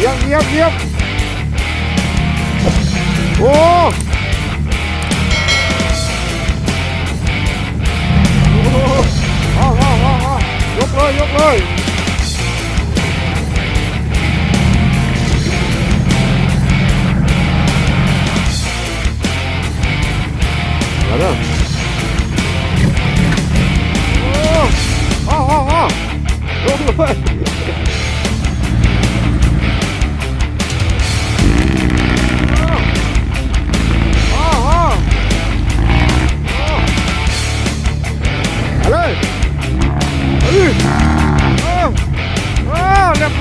เยี่ยมเยี่ยมเยี่ยมโอ้โอ้เอาเอาเอาเอายกเลยยกเลยมาเด้อโอ้เอาเอาเอายกเลย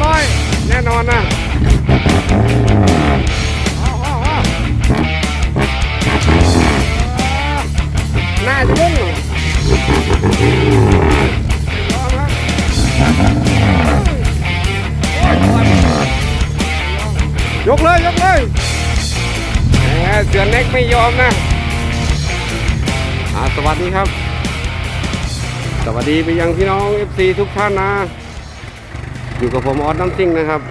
ร้อยแน่นอนนะเอาเอาเอาน่าจะมุ่งเหรอยอมครับยกเลย ยกเลยเสือเล็กไม่ยอมนะอาสวัสดีครับ สวัสดีไปยังพี่น้อง FC ทุกท่านนะ อยู่กับผมออสน้ำซิ่งนะครับ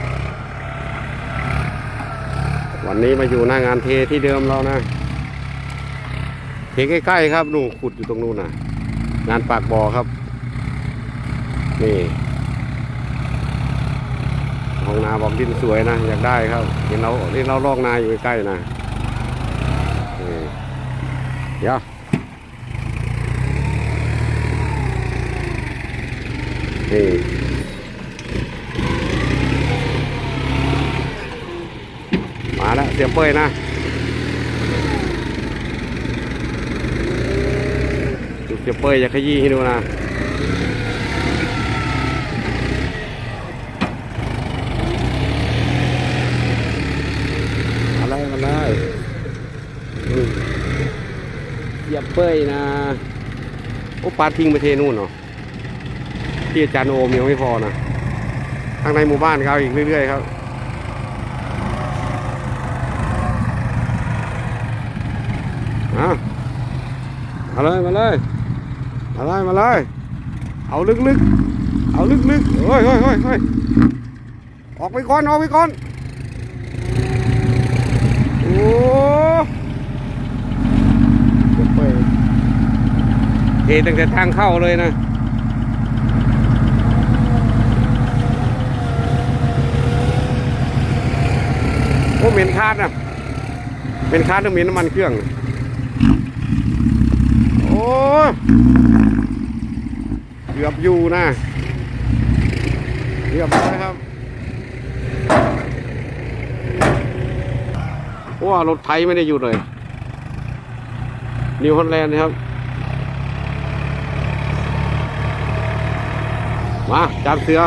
วันนี้มาอยู่หน้างานเทที่เดิมเรานะ เทใกล้ๆครับนู่นขุดอยู่ตรงนู้นนะงานปากบ่อครับ นี่ห้องนาบอกดินสวยนะ อยากได้ครับเห็นเราเห็นเราลอกนาอยู่ใกล้ๆนะนี่เดี๋ยวนี่มาแล้วเสียเป้ยนะดูเสียเป้ยจะขยี้ให้ดูนะอะไรมาเลยอืมเสียเป้ยนะโอ้ปลาทิ้งไปเทนู่นเนาะที่อาจารย์โอมยังไม่พอนะทางในหมู่บ้านเขาอีกเรื่อยๆครับ เอา มาเลยมาเลยมาเลยมาเลยเอาลึกๆ เอาลึกๆเฮ้ยเฮ้ยเฮ้ยเฮ้ยออกไปก่อนออกไปก่อนโอ้เดี๋ยเปิดเทตั้งแต่ทางเข้าเลยนะโอ้เหม็นคาดนะเป็นคาดต้องเหม็นน้ำมันเครื่อง เกือบอยู่นะเกือบแล้วครับโอ้รถไถไม่ได้หยุดเลย นิวฮอลแลนด์นะครับ มาจานเสือ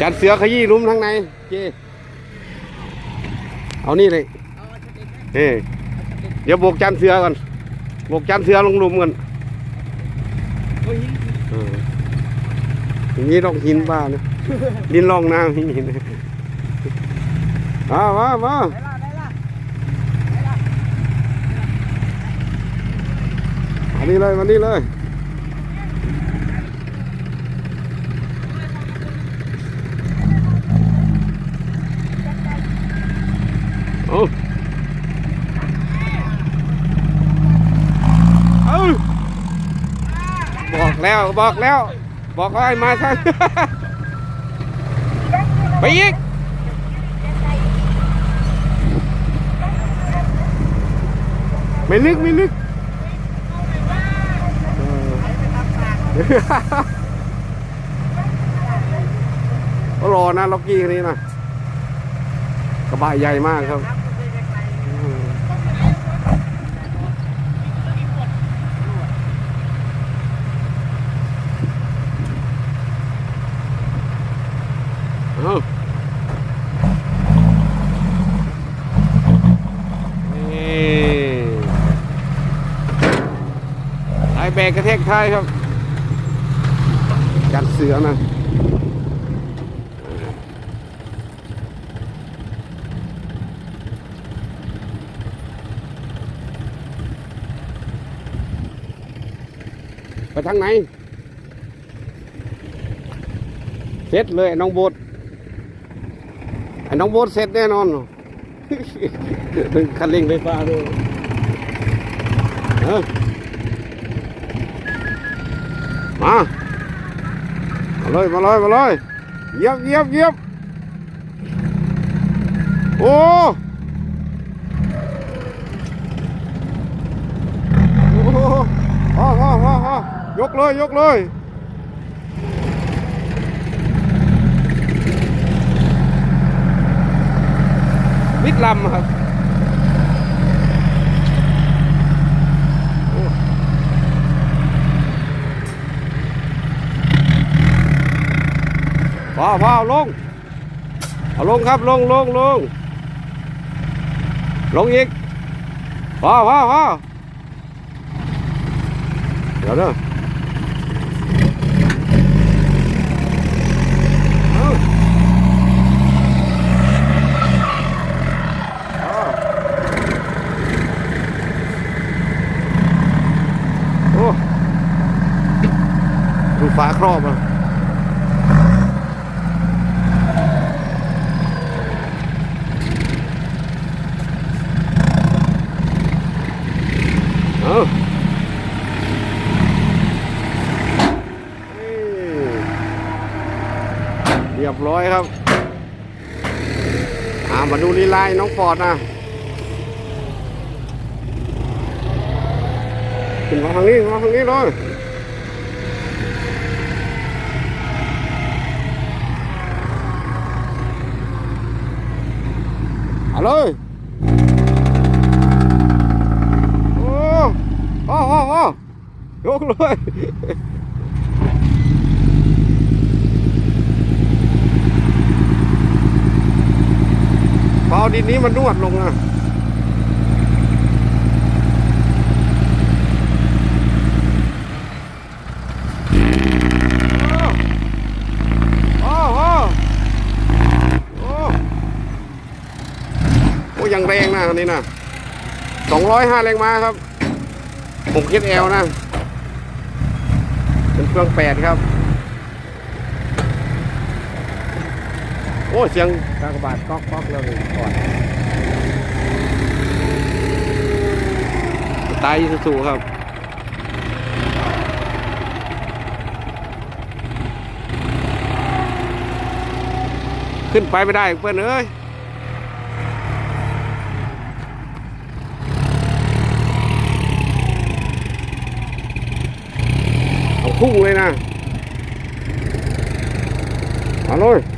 จานเสือขยี้ลุมทั้งในเจเอานี่เลย เฮ้เดี๋ยวโบกจานเสือก่อนโบกจานเสือลงหลุมก่อนอย่างนี้ต้องหินบ้านะดินรองน้ำหินมามามามานี่เลยมานี่เลยเอาเอาบอก แล้วบอกแล้ว บอกว่าให้มาซะไปอีกไม่ลึกไม่ลึกก็รอนะล็อกกี้คนนี้นะกระบะใหญ่มากครับ เอานี่ ไอแบกกระแทกท้ายครับจัดเสือนะไปทางไหน เสร็จเลยน้องโบดน้องโบดเสร็จแน่นอนคันเร่งไฟฟ้าด้วย มามาเลยมาเลยมาเลยเยียบเยียบเยียบโอ้โอ้โหพอพอพอพอยกเลยยกเลยมิดลำครับ พอพอเอาลงเอาลงครับลงลงลงลงอีกพอพอพอเดี๋ยวเด้อเอาโอ้ดูฝาครอบอะ เอานี่เรียบร้อยครับอามาดูลีลายน้องฟอร์ดนะขึ้นมาทางนี้มาทางนี้เลยเอาเลยโอ้โอ้โอ้โอ้ยกเลยพอเอา ดินนี้มันนวดลงนะโอ้โอ้โอ้โอ้ยังแรงนะอันนี้นะสองร้อยห้าแรงม้าครับผมคิดแอลนะ เป็นเครื่องแปดครับ อ้เสียงกากบาทก๊อกก๊อกแล้วนี่ก่อนตายสูครับขึ้นไปไม่ได้เพื่อนเอ้ยเอาพุ่เลยนะมาเลย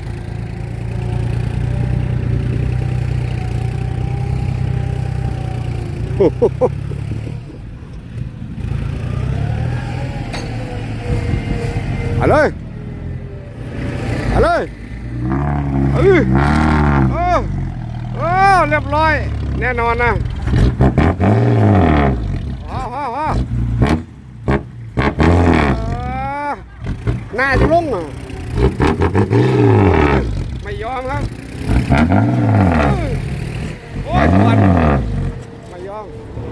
โอ้โหมาเลยมาเลยเออเออเออเรียบร้อย แน่นอนนะว้าวว้าวว้าวหน้าจะลงอะไม่ยอมครับ โอ้ยปวดไม่ยอม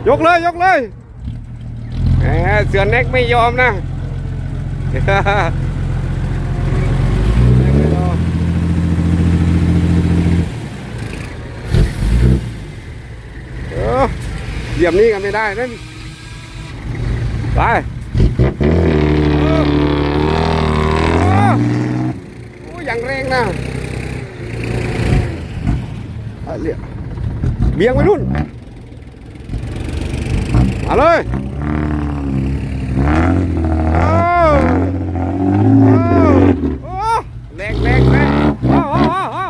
ยกเลยยกเลยแหมเสือเน็กไม่ยอมนะเออเหยียบนี้กันไม่ได้นั่นไปโอ้อย่างแรงนะเรียเบียงไปนู่น มาเลยโอ้โอ้โอ้แรงแรงแรงโอ้โอ้โอ้โอ้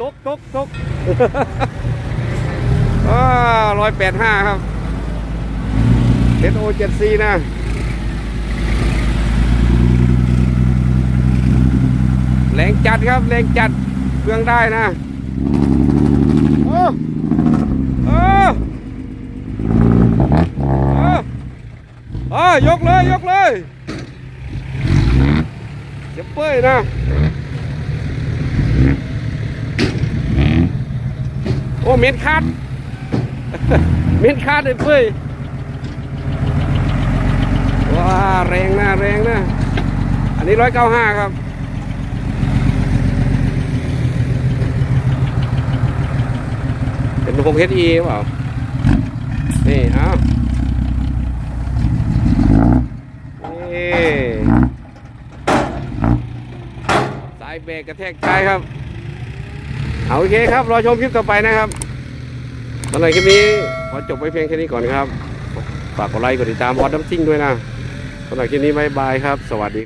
ตกตกตกอ่าร้อยแปดห้าครับเอสโอเจ็ดซีนะแรงจัดครับแรงจัดเครื่องได้นะ โอ้ โอ้ อ่ายกเลยยกเลยอย่าเปื่อยนะโอ้เม็ดคาดเม็ดคาดเลยเปื่อยว้าแรงนะแรงนะอันนี้ร้อยเก้าห้าครับเป็นหกเฮดีเปล่า นี่เอานี่สายเบรกกระแทกท้ายครับ เอาโอเคครับ รอชมคลิปต่อไปนะครับสำหรับคลิปนี้ขอจบไว้เพียงแค่นี้ก่อนครับ ฝากกดไลค์กดติดตามออดน้ำซิ่งด้วยนะสำหรับคลิปนี้บายบายครับ สวัสดี